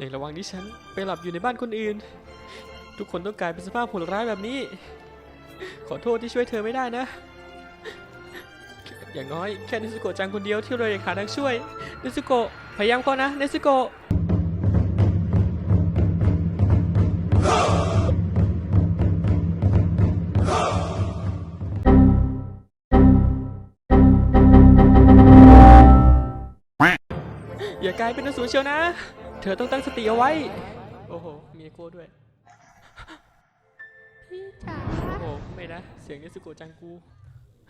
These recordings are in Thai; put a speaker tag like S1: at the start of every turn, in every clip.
S1: ในระหว่างที่ฉันไปหลับอยู่ในบ้านคนอื่น ทุกคนต้องกลายเป็นสภาพโหดร้ายแบบนี้ ขอโทษที่ช่วยเธอไม่ได้นะ อย่างน้อยแค่เนสโกะจังคนเดียวที่เราอยากหาทางช่วยเนสโกะพยายามเข้านะเนสโกะอย่ากลายเป็นอสูรเชียวนะ เธอต้องตั้งสติเอาไว้ โอ้โห มีเอโก้ด้วย
S2: พี่จ๋า
S1: โอ้โห ไม่นะ เสียงเนสโกะจังกู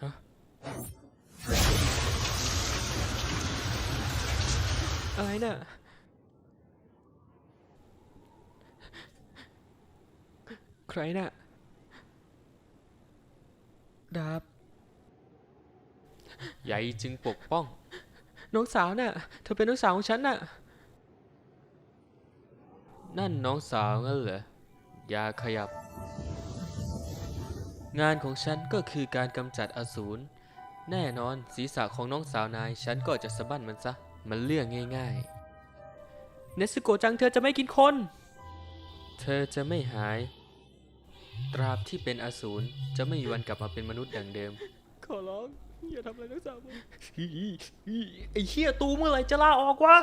S1: ฮะ อะไรน่ะ ใครน่ะ ดาบ
S3: ใหญ่จึงปกป้อง
S1: น้องสาวน่ะ เธอเป็นน้องสาวของฉันน่ะ
S3: นั่นน้องสาวงั้นเหรอ อย่าขยับ งานของฉันก็คือการกำจัดอสูร แน่นอนศีรษะของน้องสาวนาย ฉันก็จะสะบั้นมันซะ มันเรื่องง่าย
S1: เนสโกะจังเธอจะไม่กินคน
S3: ๆเธอจะไม่หาย ตราบที่เป็นอสูรจะไม่มีวันกลับมาเป็นมนุษย์ดังเดิม
S1: ขอร้อง อย่าทำอะไรน้องสาวผมไอ้เหี้ยตูเมื่อไหร่จะลาออกวะ